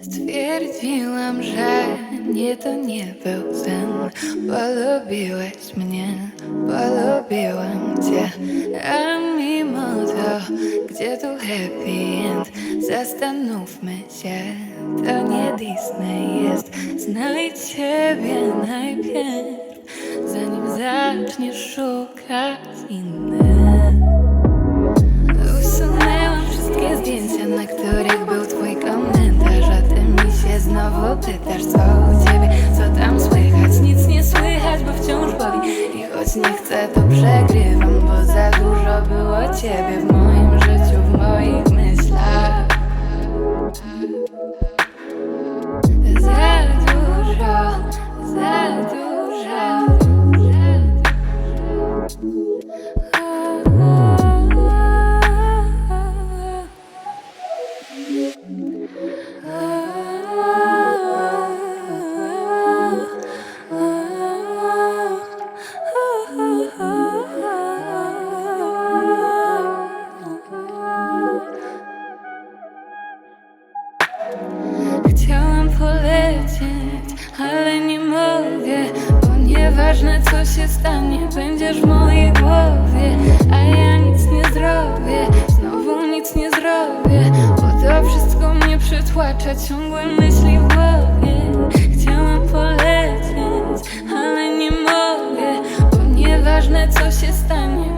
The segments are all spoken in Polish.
Stwierdziłam, że nie to nie był sen. Polubiłeś mnie, polubiłam cię. A mimo to, gdzie tu happy end? Zastanówmy się, to nie Disney jest. Znajdź siebie najpierw, zaczniesz szukać innych. Usunęłam wszystkie zdjęcia, na których był twój komentarz A ty mi się znowu pytasz, co u ciebie, co tam słychać? Nic nie słychać, bo wciąż boli. I choć nie chcę, to przegrywam Bo za dużo było ciebie w moim ale nie mogę Bo nieważne co się stanie, będziesz w mojej głowie A ja nic nie zrobię, znowu nic nie zrobię Bo to wszystko mnie przytłacza, ciągłe myśli w głowie. Chciałam polecieć, ale nie mogę Bo nieważne co się stanie,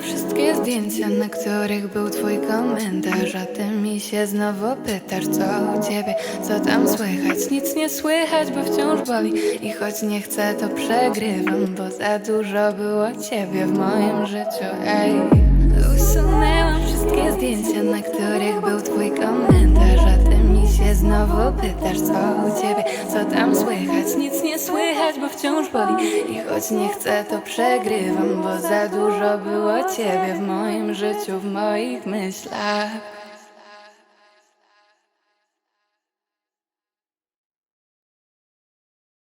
Wszystkie zdjęcia, na których był twój komentarz A ty mi się znowu pytasz, co u ciebie, co tam słychać. Nic nie słychać, bo wciąż boli I choć nie chcę, to przegrywam Bo za dużo było ciebie w moim życiu, ej. Usunęłam wszystkie zdjęcia, na których był twój komentarz znowu pytasz, co u ciebie, co tam słychać? Nic nie słychać, bo wciąż boli. I choć nie chcę, to przegrywam Bo za dużo było ciebie w moim życiu, w moich myślach